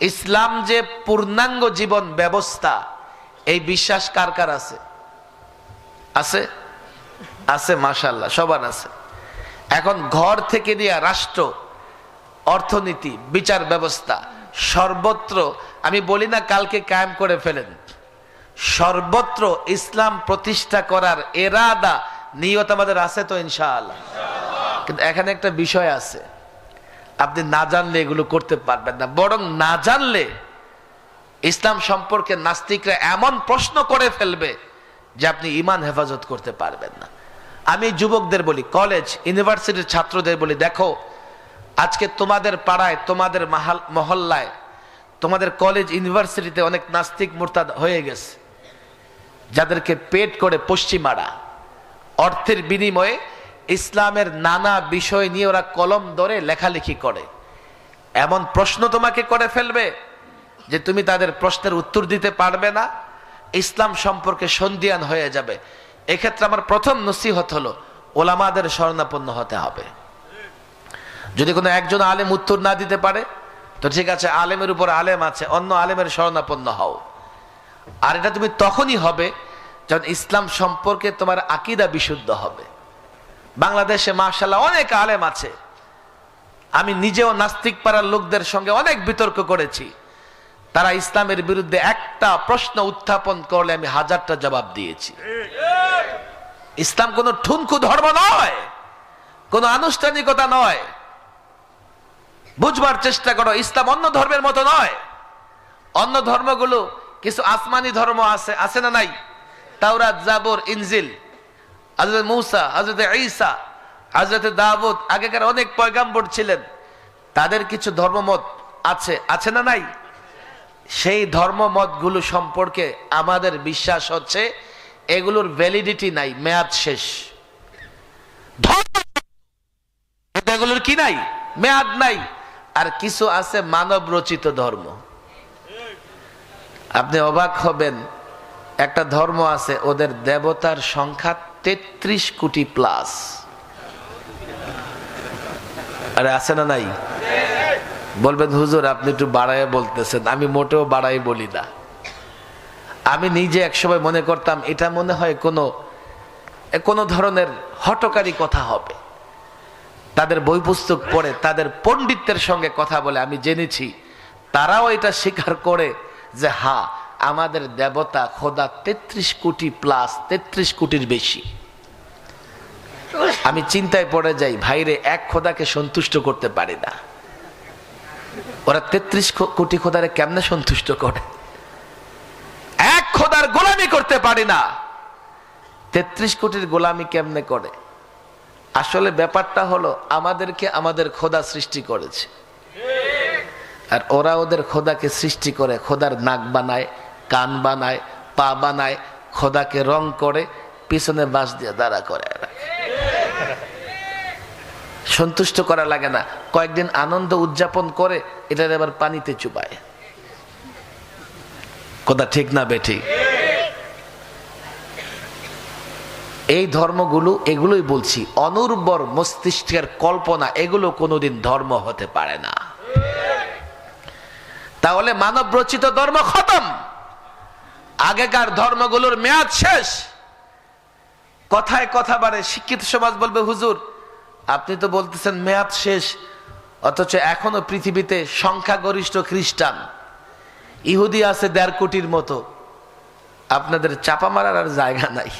ইসলাম যে পূর্ণাঙ্গ জীবন ব্যবস্থা, এই বিশ্বাস কার কার আছে? আছে? আছে মাশাল্লাহ সবার আছে। এখন ঘর থেকে নিয়ে রাষ্ট্র, অর্থনীতি, বিচার ব্যবস্থা, সর্বত্র, আমি বলি না কালকে কায়েম করে ফেলেন, সর্বত্র ইসলাম প্রতিষ্ঠা করার এরাদা নিয়ত আমাদের আছে তো ইনশাআল্লাহ। কিন্তু এখানে একটা বিষয় আছে। আপনি না জানলে এগুলো করতে পারবেন না। বরং না জানলে ইসলাম সম্পর্কে নাস্তিকরা এমন প্রশ্ন করে ফেলবে যে আপনি ইমান হেফাজত করতে পারবেন না। আমি যুবকদের বলি কলেজ ইউনিভার্সিটির ছাত্রদের বলি, দেখো, আজকে তোমাদের পাড়ায়, তোমাদের মাহাল, মহল্লায়, তোমাদের কলেজ ইউনিভার্সিটিতে অনেক নাস্তিক মোরতাদ হয়ে গেছে। যাদেরকে পেট করে পশ্চিমারা, অর্থের বিনিময়ে ইসলামের নানা বিষয় নিয়ে ওরা কলম ধরে লেখালেখি করে। এমন প্রশ্ন তোমাকে করে ফেলবে যে তুমি তাদের প্রশ্নের উত্তর দিতে পারবে না। ইসলাম সম্পর্কে সন্ধিয়ান হয়ে যাবে। এক্ষেত্রে আমার প্রথম নসিহত হলো, ওলামাদের শরণাপন্ন হতে হবে। যদি কোনো একজন আলেম উত্তর না দিতে পারে, তো ঠিক আছে, আলেমের উপর আলেম আছে, অন্য আলেমের শরণাপন্ন হও। আর এটা তুমি তখনই হবে যখন ইসলাম সম্পর্কে তোমার আকিদা বিশুদ্ধ হবে। বাংলাদেশে মার্শাল্লাহ অনেক আলেম আছে। আমি নিজেও নাস্তিক পাড়ার লোকদের সঙ্গে অনেক বিতর্ক করেছি। তারা ইসলামের বিরুদ্ধে একটা প্রশ্ন উত্থাপন করলে আমি হাজারটা জবাব দিয়েছি। ইসলাম কোনো ঠুনকু ধর্ম নয়, কোনো আনুষ্ঠানিকতা নয়। বুঝবার চেষ্টা করো, ইসলাম অন্য ধর্মের মতো নয়। অন্য ধর্মগুলো কিছু আসমানি ধর্ম আছে আছে না নাই? তাওরাত, জাবর, ইনজিল। হজরত মৌসা হজরত ঈসা হজরত দাবুদ আগেকার অনেক পয়গাম্বর ছিলেন। তাদের কিছু ধর্মমত আছে আছে না নাই? সেই ধর্মমতগুলো সম্পর্কে আমাদের বিশ্বাস হচ্ছে, এগুলোর ভ্যালিডিটি নাই, মেয়াদ শেষ। এগুলোর কি নাই? মেয়াদ নাই। আর কিছু আছে মানব রচিত ধর্ম। আপনি অবাক হবেন, একটা ধর্ম আছে, ওদের দেবতার সংখ্যা তেত্রিশ কোটি প্লাস। আরে আছে না নাই? বলবেন, হুজুর, আপনি একটু বাড়ায় বলতেছেন। আমি মোটেও বাড়াই বলি না। আমি নিজে একসময় মনে করতাম, এটা মনে হয় কোনো কোনো ধরনের হটকারী কথা হবে। তাদের বই পুস্তক পড়ে, তাদের পণ্ডিতের সঙ্গে কথা বলে আমি জেনেছি, তারাও এটা স্বীকার করে যে হা আমাদের দেবতা খোদা তেত্রিশ কোটি প্লাস তেত্রিশ কোটির বেশি। আমি চিন্তায় পড়ে যাই, ভাইরে, এক খোদাকে সন্তুষ্ট করতে পারি না। ওরা তেত্রিশ কোটি খোদারে কেমনে সন্তুষ্ট করে? এক খোদার গোলামি করতে পারি না। তেত্রিশ কোটির গোলামি কেমনে করে? আসলে ব্যাপারটা হলো, আমাদেরকে আমাদের খোদা সৃষ্টি করেছে। আর ওরা ওদের খোদাকে সৃষ্টি করে, খোদার নাক বানায় কান বানায়, পা বানায়, খোদাকে রং করে, পিছনে বাঁশ দিয়ে দাঁড়া করে। সন্তুষ্ট করা লাগে না। কয়েকদিন আনন্দ উদযাপন করে, এটার আবার পানিতে চুবায়। কথা ঠিক না বেঠিক এই ধর্মগুলো, এগুলোই বলছি, অনুর্বর মস্তিষ্কের কল্পনা, এগুলো কোনোদিন ধর্ম হতে পারে না। তাহলে মানব রচিত ধর্ম খতম! আগেকার ধর্মগুলোর মেয়াদ শেষ। কথায় কথা বাড়ে, শিক্ষিত সমাজ বলবে, হুজুর, আপনি তো বলতেছেন মেয়াদ শেষ, অথচ এখনও পৃথিবীতে সংখ্যাগরিষ্ঠ খ্রিস্টান। ইহুদি আছে দেড় কোটির মতো। আপনাদের চাপা মারার আর জায়গা নাই।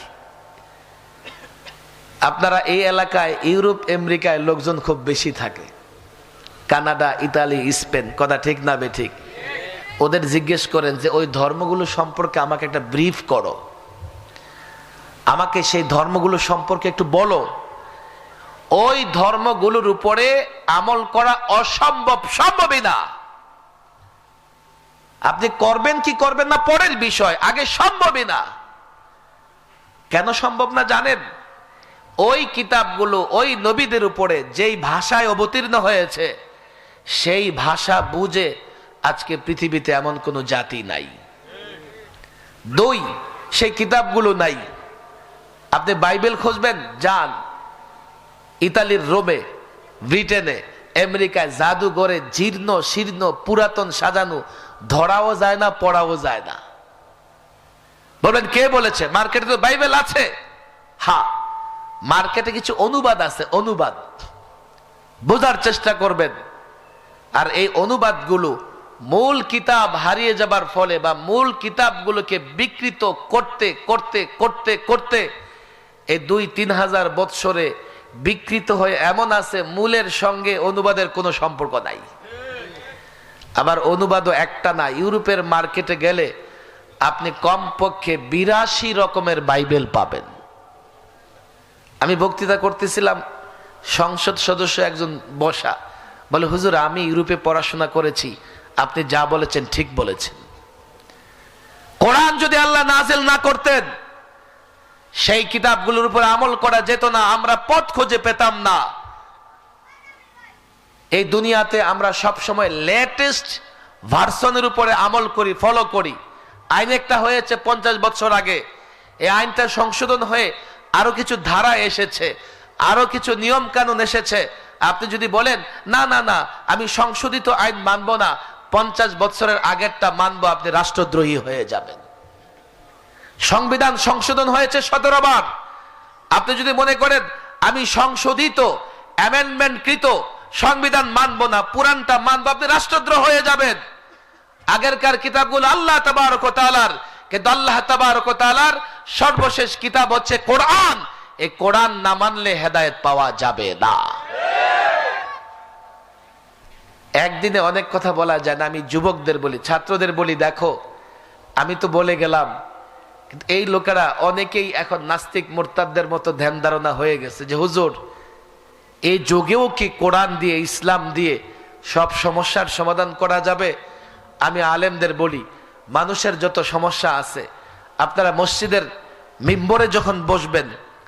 আপনারা এই এলাকায়, ইউরোপ, আমেরিকায় লোকজন খুব বেশি থাকে। কানাডা, ইতালি, স্পেন, কথা ঠিক না বে ঠিক। ওদের জিজ্ঞেস করেন যে, ওই ধর্মগুলো সম্পর্কে আমাকে একটা ব্রিফ করো। আমাকে সেই ধর্মগুলো সম্পর্কে একটু বলো। ওই ধর্মগুলোর উপরে আমল করা অসম্ভব সম্ভবই না। আপনি করবেন কি করবেন না, পরের বিষয়, আগে সম্ভবই না। কেন সম্ভব না জানেন? ওই কিতাবগুলো, ওই নবীদের উপরে যেই ভাষায় অবতীর্ণ হয়েছে, সেই ভাষা বুঝে আজকে পৃথিবীতে এমন কোনো জাতি নাই। দুই, সেই কিতাবগুলো নাই। আপনি বাইবেল খুঁজবেন, যান। ইতালির রোমে, ব্রিটেনে, আমেরিকায় জাদুঘরে জীর্ণ, শীর্ণ, পুরাতন, সাজানো, ধরাও যায় না, পড়াও যায় না। বলবেন, কে বলেছে? মার্কেটে তো বাইবেল আছে। হ্যাঁ মার্কেটে কিছু অনুবাদ আছে, অনুবাদ। বোঝার চেষ্টা করবেন। আর এই অনুবাদগুলো মূল কিতাব হারিয়ে যাবার ফলে বা মূল কিতাবগুলোকে বিকৃত করতে করতে করতে করতে এই দুই, তিন হাজার বৎসরে বিকৃত হয়ে এমন আছে মূলের সঙ্গে অনুবাদের কোনো সম্পর্ক নাই। আবার অনুবাদও একটা না, ইউরোপের মার্কেটে গেলে আপনি কমপক্ষে বিরাশি রকমের বাইবেল পাবেন। আমি বক্তৃতা করতেছিলাম, সংসদ সদস্য একজন বসা, বলে, হুজুর, আমি ইউরোপে পড়াশোনা করেছি আপনি যা বলেছেন, ঠিক বলেছেন। কোরআন যদি আল্লাহ নাজেল না করতেন, সেই কিতাবগুলোর উপর আমল করা যেত না, আমরা পথ খুঁজে পেতাম না। এই দুনিয়াতে আমরা সব সময় লেটেস্ট ভার্সনের উপরে আমল করি ফলো করি। আইন একটা হয়েছে পঞ্চাশ বছর আগে। এই আইনটা সংশোধন হয়ে আরও কিছু ধারা এসেছে, আরও কিছু নিয়ম কানুন এসেছে। আপনি যদি বলেন, না না না, আমি সংশোধিত আইন মানব না পঞ্চাশ বছরের আগেরটা মানবো আপনি রাষ্ট্রদ্রোহী হয়ে যাবেন। সংবিধান সংশোধন হয়েছে সতেরো বার আপনি যদি মনে করেন, আমি সংশোধিত অ্যামেন্ডমেন্ট কৃত সংবিধান মানবো না পুরানটা মানবো, আপনি রাষ্ট্রদ্রোহ হয়ে যাবেন। আগেরকার কিতাবগুলো আল্লাহ তাআলার, কিন্তু আল্লাহ তাআলার সর্বশেষ কিতাব হচ্ছে কোরআন। এই কোরআন না মানলে হেদায়েত পাওয়া যাবে না। একদিনে অনেক কথা বলা যায় না, আমি যুবকদের বলি, ছাত্রদের বলি, দেখো, আমি তো বলে গেলাম এই লোকেরা অনেকেই এখন নাস্তিক মোরতাদদের মতো ধ্যান ধারণা হয়ে গেছে যে, হুজুর, এই যুগেও কি কোরআন দিয়ে, ইসলাম দিয়ে সব সমস্যার সমাধান করা যাবে? আমি আলেমদের বলি, মানুষের যত সমস্যা আছে, আপনারা মসজিদের মিম্বরে যখন বসবেন,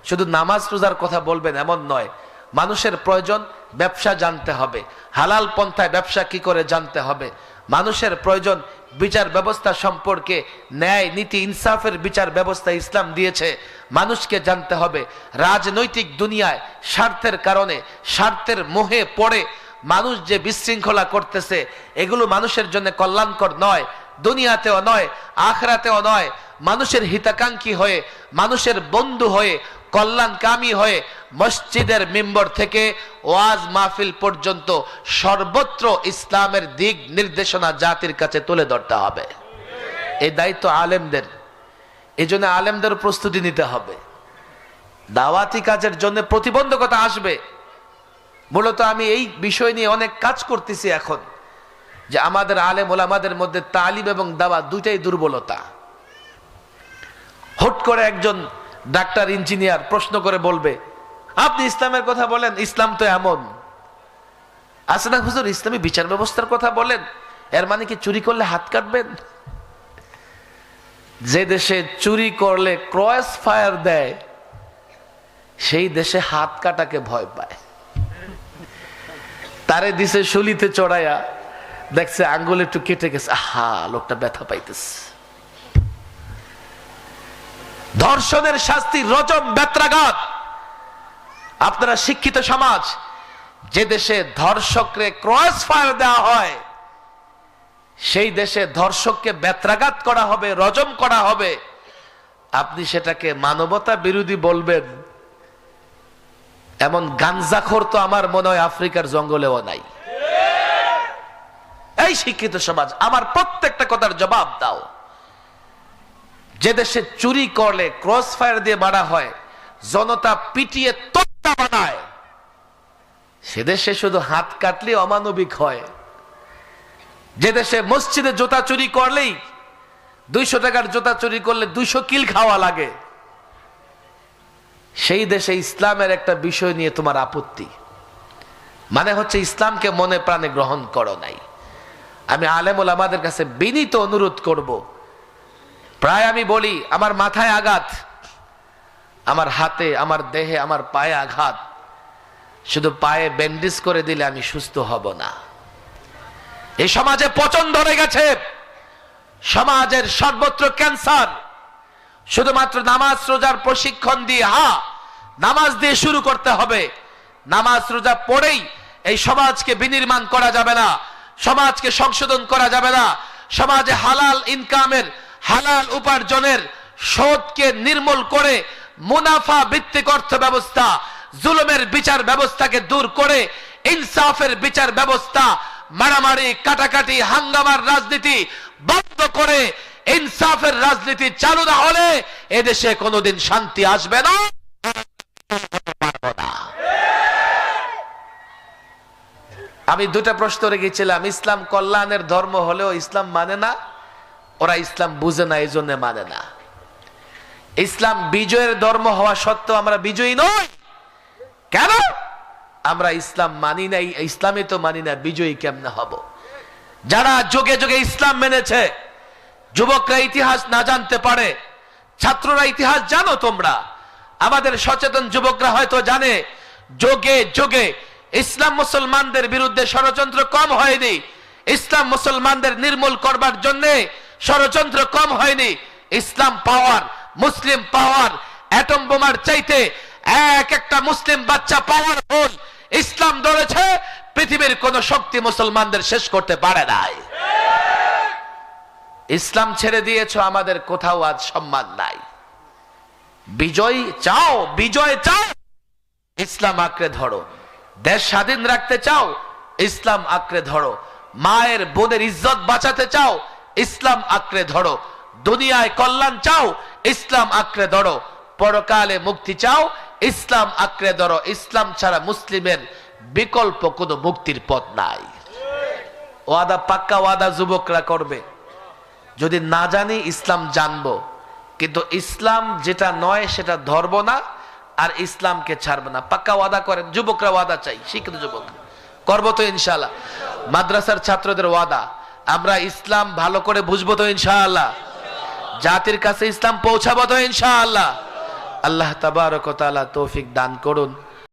শুধু নামাজ রোজার কথা বলবেন, এমন নয় মানুষের প্রয়োজন, ব্যবসা জানতে হবে। হালাল পন্থায় ব্যবসা কি করে জানতে হবে? মানুষের প্রয়োজন, বিচার ব্যবস্থা সম্পর্কে ন্যায়, নীতি, ইনসাফের বিচার ব্যবস্থা ইসলাম দিয়েছে। মানুষকে জানতে হবে, রাজনৈতিক দুনিয়ায় স্বার্থের কারণে, স্বার্থের মোহে পড়ে মানুষ যে বিশৃঙ্খলা করতেছে, এগুলো মানুষের জন্য কল্যাণকর নয়, দুনিয়াতেও নয়, আখরাতেও নয়। মানুষের হিতাকাঙ্ক্ষী হয়ে, মানুষের বন্ধু হয়ে, কল্যাণকামী হয়ে মসজিদের মেম্বর থেকে ওয়াজ মাহফিল পর্যন্ত সর্বত্র ইসলামের দিক নির্দেশনা জাতির কাছে তুলে ধরতে হবে। এই দায়িত্ব আলেমদের। এই জন্য আলেমদের প্রস্তুতি নিতে হবে। দাওয়াতি কাজের জন্য প্রতিবন্ধকতা আসবে। মূলত আমি এই বিষয় নিয়ে অনেক কাজ করতেছি এখন যে আমাদের আলেম ওলামাদের মধ্যে তালিম এবং দাওয়া দুটাই দুর্বলতা। হুট করে একজন ডাক্তার, ইঞ্জিনিয়ার প্রশ্ন করে বলবে আপনি ইসলামের কথা বলেন, ইসলাম তো এমন। আছে না হুজুর, ইসলামী বিচার ব্যবস্থার কথা বলেন, এর মানে কি চুরি করলে হাত কাটবেন? যে দেশে চুরি করলে ক্রস ফায়ার দেয়, সেই দেশে হাত কাটাকে ভয় পায়। তারে দিছে শুলিতে চড়াইয়া, দেখছে আঙ্গুল একটু কেটে গেছে, আহা, লোকটা ব্যথা পাইতেছে। ধর্ষণের শাস্তি, রজম ব্যত্রাঘাত আপনারা শিক্ষিত সমাজ, যে দেশে ধর্ষকরে ক্রস ফায়ার দেওয়া হয়, সেই দেশে ধর্ষককে ব্যত্রাঘাত করা হবে, রজম করা হবে। আপনি সেটাকে মানবতা বিরোধী বলবেন। এমন গাঞ্জাখোর তো আমার মনে হয় আফ্রিকার জঙ্গলেও নাই। এই শিক্ষিত সমাজ, আমার প্রত্যেকটা কথার জবাব দাও। যে দেশে চুরি করলে, ক্রস ফায়ার দিয়ে মারা হয়, জনতা পিটিয়ে বানায়। সে দেশে শুধু হাত কাটলে অমানবিক হয়। যে দেশে মসজিদে জুতা চুরি করলেই দুইশো টাকার জুতা চুরি করলে দুইশো কিল খাওয়া লাগে। সেই দেশে ইসলামের একটা বিষয় নিয়ে তোমার আপত্তি। মানে হচ্ছে ইসলামকে মনে প্রাণে গ্রহণ করো নাই। আমি আলেমুল আমাদের কাছে বিনীত অনুরোধ করব। প্রায় আমি বলি, আমার মাথায় আঘাত। আমার হাতে, আমার দেহে, আমার পায়ে আঘাত। শুধু পায়ে ব্যান্ডেজ করে দিলে আমি সুস্থ হব না। এই সমাজে পচন ধরে গেছে। সমাজের সর্বত্র ক্যান্সার। শুধুমাত্র নামাজ, রোজার প্রশিক্ষণ দিয়ে, হা, নামাজ দিয়ে শুরু করতে হবে। নামাজ, রোজা পড়েই এই সমাজকে বিনির্মাণ করা যাবে না। সমাজকে সংশোধন করা যাবে না। সমাজে হালাল ইনকামের হালাল উপার্জনের শোধকে নির্মূল করে মুনাফা ভিত্তিক অর্থ ব্যবস্থা জুলুমের বিচার ব্যবস্থাকে দূর করে, ইনসাফের বিচার ব্যবস্থা, মারামারি, কাটাকাটি, হাঙ্গামার রাজনীতি বন্ধ করে, ইনসাফের রাজনীতি চালু না হলে এদেশে কোনোদিন শান্তি আসবে না। আমি দুটা প্রশ্ন রেখেছিলাম, ইসলাম কল্যাণের ধর্ম হলেও ইসলাম মানে না ওরা ইসলাম বুঝে না এই জন্য মানে না ইসলাম বিজয়ের ধর্ম হওয়া সত্ত্বেও আমরা বিজয়ী নই। কেন? আমরা ইসলাম মানি নাই ইসলামে তো মানি না, বিজয়ী কেমনে হব? যারা যোগে যোগে ইসলাম মেনেছে, যুবকরা ইতিহাস না জানতে পারে, ছাত্ররা ইতিহাস জানো তোমরা। আমাদের সচেতন যুবকরা হয়তো জানে, যোগে যোগে ইসলাম মুসলমানদের বিরুদ্ধে ষড়যন্ত্র কম হয়নি। ইসলাম মুসলমানদের নির্মূল করবার জন্য ষড়যন্ত্র কম হয়নি। ইসলাম পাওয়ার মুসলিম পাওয়ার অ্যাটম বোমার চাইতে এক একটা মুসলিম বাচ্চা পাওয়ার ফুল ইসলাম ধরেছে, পৃথিবীর কোন শক্তি মুসলমানদের শেষ করতে পারে নাই। ইসলাম ছেড়ে দিয়েছ, আমাদের কোথাও আজ সম্মান নাই। বিজয় চাও বিজয় চাও। ইসলাম আঁকড়ে ধরো। দেশ স্বাধীন রাখতে চাও, ইসলাম আঁকড়ে ধরো। মায়ের বোনের ইজ্জত বাঁচাতে চাও, ইসলাম আঁকড়ে ধরো। দুনিয়ায় কল্যাণ চাও, ইসলাম আঁকড়ে ধরো। পরকালে মুক্তি চাও, ইসলাম আঁকড়ে ধরো। ইসলাম ছাড়া মুসলিমের বিকল্প কোনো মুক্তির পথ নাই। ওয়াদা পাক্কা ওয়াদা যুবকরা করবে। যদি না জানি, ইসলাম জানব। কিন্তু ইসলাম যেটা নয়, সেটা ধরবো না, আর ইসলামকে ছাড়বো না। পাক্কা ওয়াদা করেন, যুবকরা ওয়াদা চাই, শিক্ষিত যুবক। করব তো ইনশাআল্লাহ। মাদ্রাসার ছাত্রদের ওয়াদা, আমরা ইসলাম ভালো করে বুঝব তো ইনশাআল্লাহ। জাতির কাছে ইসলাম পৌঁছাবো তো ইনশাআল্লাহ। আল্লাহ তাবারক তাআলা তৌফিক দান করুন।